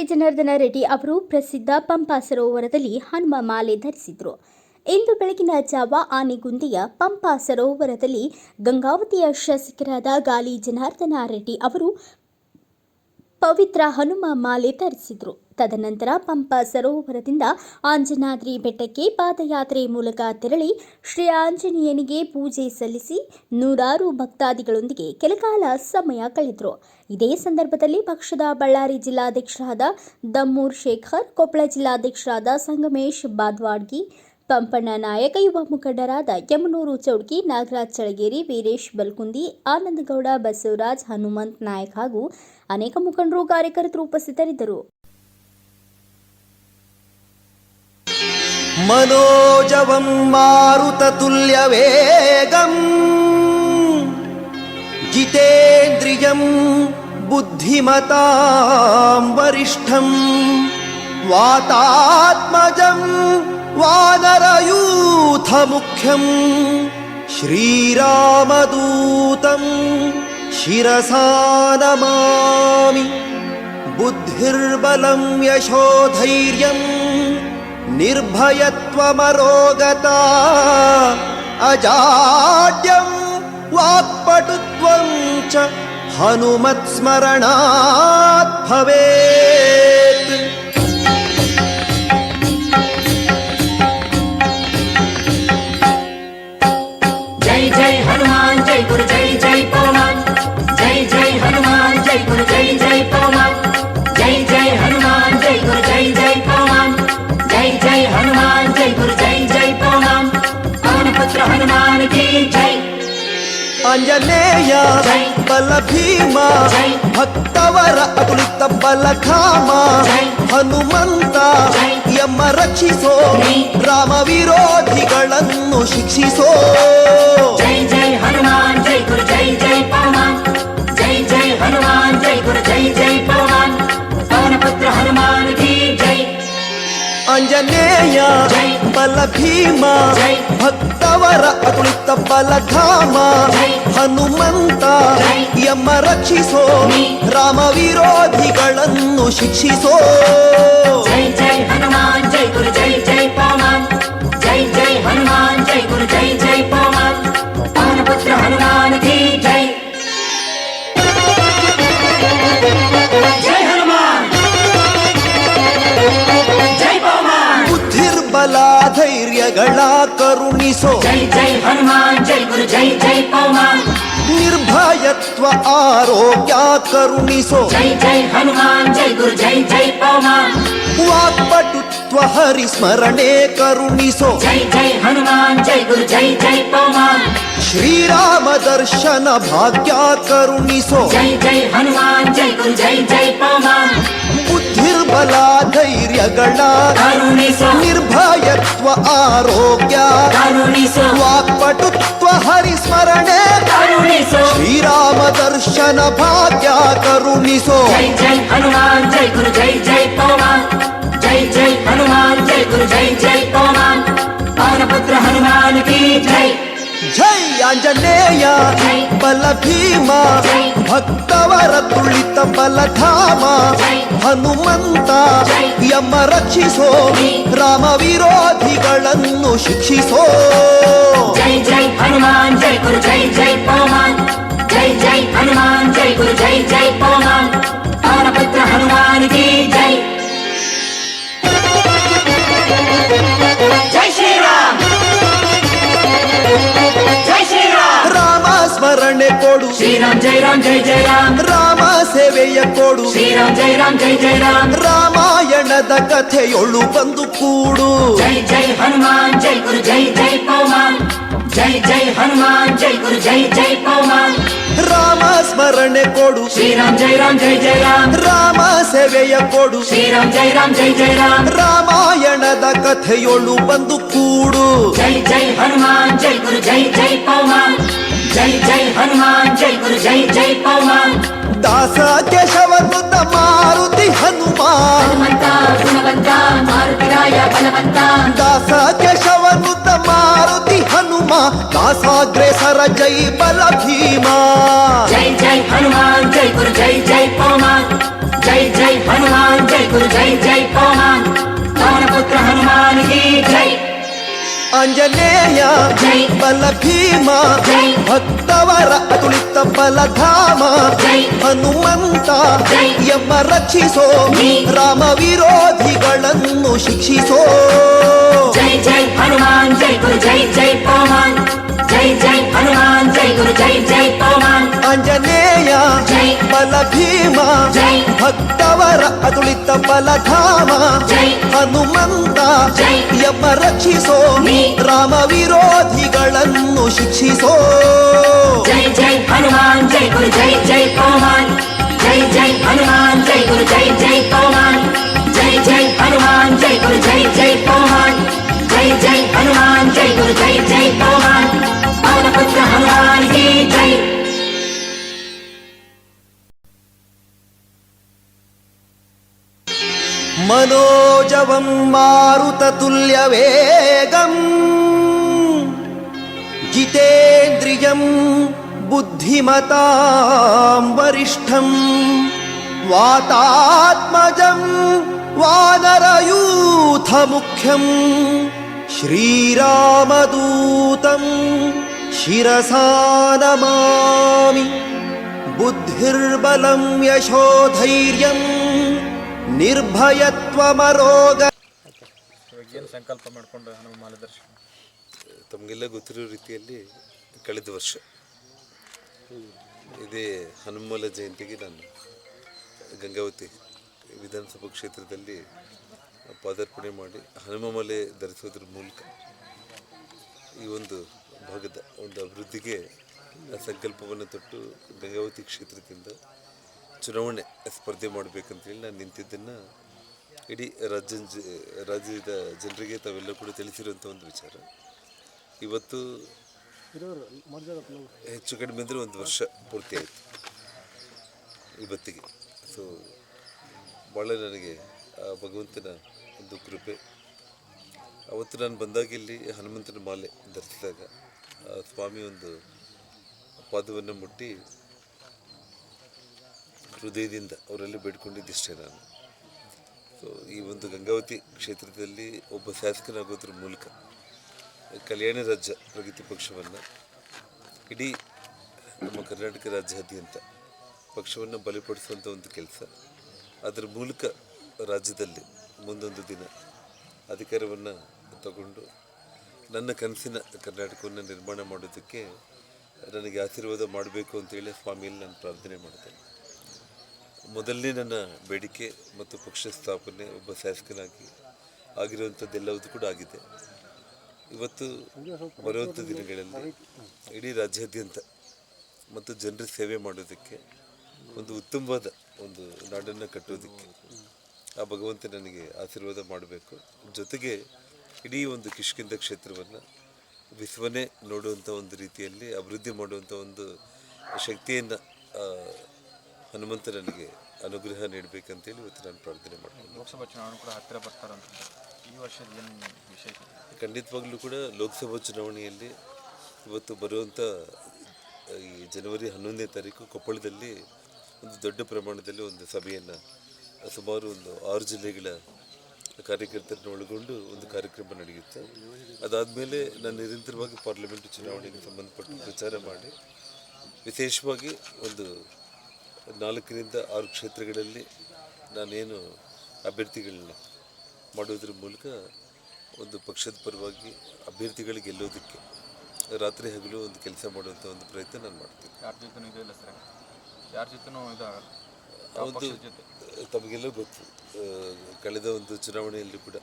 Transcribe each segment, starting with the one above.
ಗಾಲಿ ಜನಾರ್ದನ ರೆಡ್ಡಿ ಅವರು ಪ್ರಸಿದ್ಧ ಪಂಪಾ ಸರೋವರದಲ್ಲಿ ಹನುಮ ಮಾಲೆ ಧರಿಸಿದ್ರು. ಇಂದು ಬೆಳಗಿನ ಜಾವ ಆನೆಗುಂದಿಯ ಪಂಪಾ ಸರೋವರದಲ್ಲಿ ಗಂಗಾವತಿಯ ಶಾಸಕರಾದ ಗಾಲಿ ಜನಾರ್ದನ ರೆಡ್ಡಿ ಅವರು ಪವಿತ್ರ ಹನುಮ ಮಾಲೆ ಧರಿಸಿದ್ರು. ತದನಂತರ ಪಂಪ ಸರೋವರದಿಂದ ಆಂಜನಾದ್ರಿ ಬೆಟ್ಟಕ್ಕೆ ಪಾದಯಾತ್ರೆ ಮೂಲಕ ತೆರಳಿ ಶ್ರೀ ಆಂಜನೇಯನಿಗೆ ಪೂಜೆ ಸಲ್ಲಿಸಿ ನೂರಾರು ಭಕ್ತಾದಿಗಳೊಂದಿಗೆ ಕೆಲಕಾಲ ಸಮಯ ಕಳೆದರು. ಇದೇ ಸಂದರ್ಭದಲ್ಲಿ ಪಕ್ಷದ ಬಳ್ಳಾರಿ ಜಿಲ್ಲಾಧ್ಯಕ್ಷರಾದ ದಮ್ಮೂರ್ ಶೇಖರ್, ಕೊಪ್ಪಳ ಜಿಲ್ಲಾಧ್ಯಕ್ಷರಾದ ಸಂಗಮೇಶ್ ಬಾದ್ವಾಡ್ಗಿ, ಪಂಪಣ್ಣ ನಾಯಕ, ಯುವ ಮುಖಂಡರಾದ ಯಮನೂರು ಚೌಡ್ಕಿ ನಾಗರಾಜ್ ಚಳಗೇರಿ ವೀರೇಶ್ ಬಲ್ಕುಂದಿ, ಆನಂದಗೌಡ ಬಸವರಾಜ್, ಹನುಮಂತ್ ನಾಯಕ್ ಹಾಗೂ ಅನೇಕ ಮುಖಂಡರು, ಕಾರ್ಯಕರ್ತರು ಉಪಸ್ಥಿತರಿದ್ದರು. मनोजवं मारुततुल्यवेगम्। जितेन्द्रियं बुद्धिमतां वरिष्ठम् वातात्मजं वानरयूथमुख्यम् श्रीरामदूतं शिरसा नमामि। बुद्धिर्बलं यशोधैर्यम् నిర్భయత్వమరోగత. అజాడ్యం వాక్పటుత్వం చ హనుమత్స్మరణాత్ భవేత్. ఆంజనేయ బల భీమా భక్తవర అతులిత బలధామ ಹನುಮಂತ ಎಮ್ಮ ರಕ್ಷಿಸೋ ರಾಮ ವಿರೋಧಿಗಳನ್ನು ಶಿಕ್ಷಿಸೋ ಜೈ ಜೈ ಹನುಮಾನ್ ಜೈ ಗುರು ಜೈ ಜೈ ಪವನ್ ಜೈ ಜೈ ಹನುಮಾನ್ ಜೈ ಗುರು ಜೈ ಜೈ ಪವನ್ ಪವನ ಪುತ್ರ ಹನುಮಾನ್ ಕಿ ಜೈ ಆಂಜನೇಯ ಬಲ ಭೀಮ ಭಕ್ತ ಭಕ್ತವರ ಅತುಲಿತ ಬಲಧಾಮ ಜೈ. ಹನುಮಂತ ಜೈ. ಯಮ ರಕ್ಷಿಸೋ ನೀ. ರಾಮ ವಿರೋಧಿಗಳನ್ನು ಶಿಕ್ಷಿಸೋ బాళ కరుణిసో జై జై హనుమాన్ జై గురు జై జై పౌమాన్ నిర్భయత్వ ఆరోగ్య కరుణిసో జై జై హనుమాన్ జై గురు జై జై పౌమాన్ వాక్పటుత్వ హరి స్మరణే కరుణిసో జై జై హనుమాన్ జై గురు జై జై పౌమాన్ శ్రీరామ దర్శన భాగ్య కరుణిసో జై జై హనుమాన్ జై గురు జై జై పౌమాన్ ಬುದ್ಧಿರ್ಬಲ ಧೈರ್ಯಗಳ ಕರುಣಿಸು ನಿರ್ಭಯತ್ವ ಆರೋಗ್ಯ ಕರುಣಿಸು ವಾಕ್ಪಟುತ್ವ ಹರಿಸ್ಮರಣೆ ಕರುಣಿಸು ಶ್ರೀರಾಮ ದರ್ಶನ ಭಾಗ್ಯ ಕರುಣಿಸೋ ಜೈ ಜೈ ಹನುಮಾನ್ ಜೈ ಗುರು ಜೈ ಜೈ ಪವಮಾನ್ ಜೈ ಜೈ ಹನುಮಾನ್ ಜೈ ಗುರು ಜೈ ಜೈ ಜೈ ಆಂಜನೇಯ ಜೈ. ಬಲ ಭೀಮ ಜೈ. ಭಕ್ತವರ ತುಳಿತ ಬಲಧಾಮ ಜೈ. ಹನುಮಂತ ಜೈ. ಯಮ ರಕ್ಷಿಸೋ ಜೈ. ರಾಮ ವಿರೋಧಿಗಳನ್ನು ಶಿಕ್ಷಿಸೋ ಸ್ಮರಣೆ ಕೊಡು ಶ್ರೀರಾಮ್ ಜೈ ರಾಮ್ ಜೈ ಜೈ ರಾಮ್ ರಾಮ ಸೇವೆಯ ಕೊಡು ಶ್ರೀರಾಮ್ ಜೈ ರಾಮ್ ಜೈ ಜೈ ರಾಮ್ ರಾಮಾಯಣದ ಕಥೆಯೊಳು ಬಂದು ಕೂಡು ಜೈ ಜೈ ಹನುಮಾನ್ ಜೈ ಗುರು ಜೈ ಜೈ ಪವಮಾನ್ ಜೈ ಜೈ ಹನುಮಾನ್ ಜೈ ಗುರು ಜೈ ಜೈ ಪವಮಾನ್ ರಾಮ ಸ್ಮರಣೆ ಕೊಡು ಶ್ರೀರಾಮ್ ಜೈ ರಾಮ್ ಜೈ ಜೈ ರಾಮ್ ರಾಮ ಸೇವೆಯ ಕೊಡು ಶ್ರೀರಾಮ್ ಜೈ ರಾಮ್ ಜೈ ಜೈ ರಾಮ್ ರಾಮಾಯಣದ ಕಥೆಯೊಳು ಬಂದು ಕೂಡು ಜೈ ಜೈ ಹನುಮಾನ್ ಜೈ ಗುರು ಜೈ ಜೈ ಪವಮಾನ್ జై జై హనుమాన్ జై గురు జై జై పౌమాన్ దాస కేశవ కృత మారుతి హనుమాన్. దాస కేశవ కృత మారుతి హనుమా దాసాగ్రేసర జై బల భీమా జై జై హనుమాన్ జై గురు జై జై పౌమాన్ జై జై హనుమాన్ జై గురు జై జై పౌమాన్ పవనపుత్ర హనుమాన్ జై. ಆಂಜನೇಯ ಬಲ ಭೀಮ ಭಕ್ತವರ ಅತುಳಿತ ಬಲಧಾಮ ಹನುಮಂತ ಎಂಬ ರಕ್ಷಿಸೋ ರಾಮ ವಿರೋಧಿಗಳನ್ನು ಶಿಕ್ಷಿಸೋ ಜೈ ಜೈ ಹನುಮಾನ್ ಜೈ ಗುರು ಜೈ ಜೈ ಪವನ್ ಜೈ ಜೈ ಹನುಮಾನ್ గురు జై జై పవన్ ఆంజనేయ జై. బల భీమ జై. భక్తవర అతులిత బలధామ జై. హనుమంತ ಯಮ ರಕ್ಷಿಸೋ ರಾಮ ವಿರೋಧಿಗಳನ್ನು ಶಿಕ್ಷಿಸೋ ಜೈ ಜೈ ಹನುಮಾನ್ ಜೈ ಗುರು ಜೈ ಜೈ ಪವನ್ ಜೈ ಜೈ ಹನುಮಾನ್ ಜೈ గురు జై జై పవన్ జై జై హనుమాన్ జై గురు జై జై పవన్ జై జై హనుమాన్ జై గురు జై జై పవన్ पवन पुत्र हनुमान की जय मनोजवं मारुततुल्यवेगम् जितेन्द्रियं बुद्धिमतां वरिष्ठं वातात्मजं वानरयूथमुख्यं श्रीरामदूतं शिरसा नमामि बुद्धिर्बलं यशोधैर्यम् ನಿರ್ಭಯತ್ವಮರೋಗ ಏನು ಸಂಕಲ್ಪ ಮಾಡಿಕೊಂಡು ಹನುಮ ಮಾಲೆ ದರ್ಶನ ತಮಗೆಲ್ಲ ಗೊತ್ತಿರೋ ರೀತಿಯಲ್ಲಿ ಕಳೆದ ವರ್ಷ ಇದೇ ಹನುಮಲ ಜಯಂತಿಗೆ ನಾನು ಗಂಗಾವತಿ ವಿಧಾನಸಭಾ ಕ್ಷೇತ್ರದಲ್ಲಿ ಪಾದಾರ್ಪಣೆ ಮಾಡಿ ಹನುಮಮಲೆ ಧರಿಸೋದ್ರ ಮೂಲಕ ಈ ಒಂದು ಭಾಗದ ಒಂದು ಅಭಿವೃದ್ಧಿಗೆ ಸಂಕಲ್ಪವನ್ನು ತೊಟ್ಟು ಗಂಗಾವತಿ ಕ್ಷೇತ್ರದಿಂದ ಚುನಾವಣೆ ಸ್ಪರ್ಧೆ ಮಾಡಬೇಕಂತೇಳಿ ನಾನು ನಿಂತಿದ್ದನ್ನು ಇಡೀ ರಾಜ್ಯ ರಾಜ್ಯದ ಜನರಿಗೆ ತಾವೆಲ್ಲ ಕೂಡ ತಿಳಿಸಿರುವಂಥ ಒಂದು ವಿಚಾರ. ಇವತ್ತು ಹೆಚ್ಚು ಕಡಿಮೆ ಅಂದರೆ ಒಂದು ವರ್ಷ ಪೂರ್ತಿ ಆಯಿತು ಇವತ್ತಿಗೆ. ಸೊ ಭಾಳ ನನಗೆ ಆ ಭಗವಂತನ ಒಂದು ಕೃಪೆ. ಅವತ್ತು ನಾನು ಬಂದಾಗ ಇಲ್ಲಿ ಹನುಮಂತನ ಮಾಲೆ ಧರಿಸಿದಾಗ ಸ್ವಾಮಿ ಒಂದು ಪಾದವನ್ನು ಮುಟ್ಟಿ ಹೃದಯದಿಂದ ಅವರಲ್ಲಿ ಬೇಡ್ಕೊಂಡಿದ್ದಿಷ್ಟೇ ನಾನು. ಸೊ ಈ ಒಂದು ಗಂಗಾವತಿ ಕ್ಷೇತ್ರದಲ್ಲಿ ಒಬ್ಬ ಶಾಸಕನಾಗೋದ್ರ ಮೂಲಕ ಕಲ್ಯಾಣ ರಾಜ್ಯ ಪ್ರಗತಿ ಪಕ್ಷವನ್ನು ಇಡೀ ನಮ್ಮ ಕರ್ನಾಟಕ ರಾಜ್ಯಾದ್ಯಂತ ಪಕ್ಷವನ್ನು ಬಲಪಡಿಸುವಂಥ ಒಂದು ಕೆಲಸ. ಅದರ ಮೂಲಕ ರಾಜ್ಯದಲ್ಲಿ ಮುಂದೊಂದು ದಿನ ಅಧಿಕಾರವನ್ನು ತಗೊಂಡು ನನ್ನ ಕನಸಿನ ಕರ್ನಾಟಕವನ್ನು ನಿರ್ಮಾಣ ಮಾಡೋದಕ್ಕೆ ನನಗೆ ಆಶೀರ್ವಾದ ಮಾಡಬೇಕು ಅಂತೇಳಿ ಸ್ವಾಮಿಯಲ್ಲಿ ನಾನು ಪ್ರಾರ್ಥನೆ ಮಾಡ್ತೇನೆ. ಮೊದಲನೇ ನನ್ನ ಬೇಡಿಕೆ ಮತ್ತು ಪಕ್ಷ ಸ್ಥಾಪನೆ ಒಬ್ಬ ಶಾಸಕನಾಗಿ ಆಗಿರುವಂಥದ್ದೆಲ್ಲವೂ ಕೂಡ ಆಗಿದೆ. ಇವತ್ತು ಬರುವಂಥ ದಿನಗಳಲ್ಲಿ ಇಡೀ ರಾಜ್ಯಾದ್ಯಂತ ಮತ್ತು ಜನರ ಸೇವೆ ಮಾಡೋದಕ್ಕೆ ಒಂದು ಉತ್ತಮವಾದ ಒಂದು ನಾಡನ್ನು ಕಟ್ಟೋದಕ್ಕೆ ಆ ಭಗವಂತ ನನಗೆ ಆಶೀರ್ವಾದ ಮಾಡಬೇಕು. ಜೊತೆಗೆ ಇಡೀ ಒಂದು ಕಿಷ್ಕಿಂದ ಕ್ಷೇತ್ರವನ್ನು ವಿಶ್ವನೇ ನೋಡುವಂಥ ಒಂದು ರೀತಿಯಲ್ಲಿ ಅಭಿವೃದ್ಧಿ ಮಾಡುವಂಥ ಒಂದು ಶಕ್ತಿಯನ್ನು ಹನುಮಂತ ನನಗೆ ಅನುಗ್ರಹ ನೀಡಬೇಕಂತೇಳಿ ಇವತ್ತು ನಾನು ಪ್ರಾರ್ಥನೆ ಮಾಡ್ತೀನಿ. ಲೋಕಸಭಾ ಚುನಾವಣೆ ಕೂಡ ಹತ್ತಿರ ಬರ್ತಾರಂತ ಈ ವರ್ಷದ ಏನು ವಿಶೇಷ? ಖಂಡಿತವಾಗ್ಲೂ ಕೂಡ ಲೋಕಸಭಾ ಚುನಾವಣೆಯಲ್ಲಿ ಇವತ್ತು ಬರುವಂಥ ಈ ಜನವರಿ ಹನ್ನೊಂದನೇ ತಾರೀಕು ಕೊಪ್ಪಳದಲ್ಲಿ ಒಂದು ದೊಡ್ಡ ಪ್ರಮಾಣದಲ್ಲಿ ಒಂದು ಸಭೆಯನ್ನು ಸುಮಾರು ಒಂದು ಆರು ಜಿಲ್ಲೆಗಳ ಕಾರ್ಯಕರ್ತರನ್ನು ಒಳಗೊಂಡು ಒಂದು ಕಾರ್ಯಕ್ರಮ ನಡೆಯುತ್ತೆ. ಅದಾದಮೇಲೆ ನಾನು ನಿರಂತರವಾಗಿ ಪಾರ್ಲಿಮೆಂಟ್ ಚುನಾವಣೆಗೆ ಸಂಬಂಧಪಟ್ಟು ಪ್ರಚಾರ ಮಾಡಿ, ವಿಶೇಷವಾಗಿ ಒಂದು ನಾಲ್ಕರಿಂದ ಆರು ಕ್ಷೇತ್ರಗಳಲ್ಲಿ ನಾನೇನು ಅಭ್ಯರ್ಥಿಗಳನ್ನ ಮಾಡೋದ್ರ ಮೂಲಕ ಒಂದು ಪಕ್ಷದ ಪರವಾಗಿ ಅಭ್ಯರ್ಥಿಗಳಿಗೆ ಗೆಲ್ಲೋದಕ್ಕೆ ರಾತ್ರಿ ಹಗಲು ಒಂದು ಕೆಲಸ ಮಾಡುವಂಥ ಒಂದು ಪ್ರಯತ್ನ ನಾನು ಮಾಡ್ತೀನಿ. ಯಾರ ಜೊತೆನೂ ಇದೆಯಲ್ಲ ಸರ್? ಯಾರ ಜೊತೆನೂ ಇದಾಗಲ್ಲ? ಒಂದು ತಮಗೆಲ್ಲೂ ಗೊತ್ತು. ಕಳೆದ ಒಂದು ಚುನಾವಣೆಯಲ್ಲಿ ಕೂಡ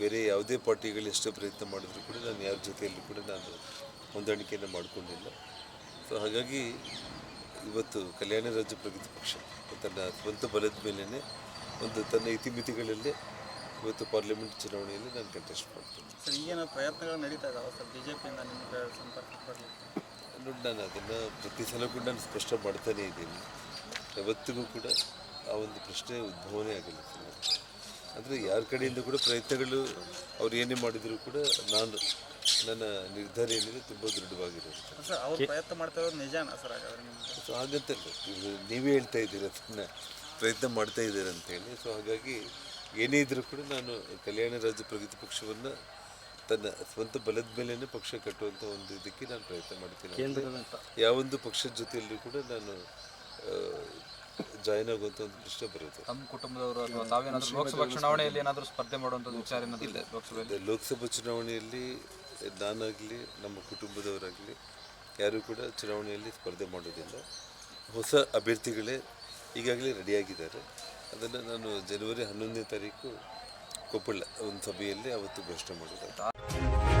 ಬೇರೆ ಯಾವುದೇ ಪಾರ್ಟಿಗಳು ಎಷ್ಟೇ ಪ್ರಯತ್ನ ಮಾಡಿದ್ರು ಕೂಡ ನಾನು ಯಾರ ಜೊತೆಯಲ್ಲಿ ಕೂಡ ನಾನು ಹೊಂದಾಣಿಕೆಯನ್ನು ಮಾಡಿಕೊಂಡಿಲ್ಲ. ಸೊ ಹಾಗಾಗಿ ಇವತ್ತು ಕಲ್ಯಾಣ ರಾಜ್ಯ ಪ್ರಗತಿ ಪಕ್ಷ ತನ್ನ ಸ್ವಂತ ಬಲದ ಮೇಲೇ ಒಂದು ತನ್ನ ಇತಿಮಿತಿಗಳಲ್ಲೇ ಇವತ್ತು ಪಾರ್ಲಿಮೆಂಟ್ ಚುನಾವಣೆಯಲ್ಲಿ ನಾನು ಕಂಟೆಸ್ಟ್ ಮಾಡ್ತೀನಿ. ಸರ್ ಏನೋ ಪ್ರಯತ್ನಗಳು ನಡೀತಾ ಇದಾವೆ? ಸರ್ ಬಿ ಜೆ ಪಿಯಿಂದ ನಿಮಗೆ ಸಂಪರ್ಕ ನೋಡಿ ನಾನು ಅದನ್ನು ಪ್ರತಿ ಸಲ ಕೂಡ ನಾನು ಸ್ಪಷ್ಟ ಮಾಡ್ತಾನೇ ಇದ್ದೀನಿ. ಯಾವತ್ತಿಗೂ ಕೂಡ ಆ ಒಂದು ಪ್ರಶ್ನೆ ಉದ್ಭವನೇ ಆಗಿಲ್ಲ. ಅಂದರೆ ಯಾರ ಕಡೆಯಿಂದ ಕೂಡ ಪ್ರಯತ್ನಗಳು ಅವ್ರು ಏನೇ ಮಾಡಿದರೂ ಕೂಡ ನಾನು ನನ್ನ ನಿರ್ಧಾರ ಏನಿದೆ ತುಂಬ ದೃಢವಾಗಿರುತ್ತೆ ಸರ್ ಅವ್ರು ಪ್ರಯತ್ನ ಮಾಡ್ತಾ ಇರೋದು ನಿಜಾನ ಸರ್ ಹಾಗಾದ್ರೆ ನಿಮ್ಗೆ ಸೊ ಹಾಗಂತಲ್ಲ ನೀವೇ ಹೇಳ್ತಾ ಇದ್ದೀರ ಅದನ್ನ ಪ್ರಯತ್ನ ಮಾಡ್ತಾ ಇದ್ದೀರ ಅಂತೇಳಿ ಸೊ ಹಾಗಾಗಿ ಏನೇ ಇದ್ರೂ ಕೂಡ ನಾನು ಕಲ್ಯಾಣ ರಾಜ್ಯ ಪ್ರಗತಿ ಪಕ್ಷವನ್ನು ತನ್ನ ಸ್ವಂತ ಬಲದ ಮೇಲೇ ಪಕ್ಷ ಕಟ್ಟುವಂಥ ಒಂದು ಇದಕ್ಕೆ ನಾನು ಪ್ರಯತ್ನ ಮಾಡ್ತೀನಿ. ಯಾವೊಂದು ಪಕ್ಷದ ಜೊತೆಯಲ್ಲೂ ಕೂಡ ನಾನು ಜಾಯ್ನ್ ಆಗುವಂಥ ಒಂದು ಪ್ರಶ್ನೆ ಬರುತ್ತೆ. ನಮ್ಮ ಕುಟುಂಬದವರು ಅಥವಾ ತಾವೇನಾದ್ರೂ ಲೋಕಸಭಾ ಚುನಾವಣೆಯಲ್ಲಿ ಏನಾದರೂ ಸ್ಪರ್ಧೆ ಮಾಡುವಂಥದ್ದು ವಿಚಾರ ಏನಾದರೂ ಇಲ್ಲ. ಲೋಕಸಭೆಯಲ್ಲಿ? ಲೋಕಸಭಾ ಚುನಾವಣೆಯಲ್ಲಿ ನಾನಾಗಲಿ ನಮ್ಮ ಕುಟುಂಬದವರಾಗಲಿ ಯಾರೂ ಕೂಡ ಚುನಾವಣೆಯಲ್ಲಿ ಸ್ಪರ್ಧೆ ಮಾಡೋದಿಲ್ಲ. ಹೊಸ ಅಭ್ಯರ್ಥಿಗಳೇ ಈಗಾಗಲೇ ರೆಡಿಯಾಗಿದ್ದಾರೆ. ಅದನ್ನು ನಾನು ಜನವರಿ ಹನ್ನೊಂದನೇ ತಾರೀಕು ಕೊಪ್ಪಳ ಒಂದು ಸಭೆಯಲ್ಲಿ ಅವತ್ತು ಘೋಷಣೆ ಮಾಡಿದೆ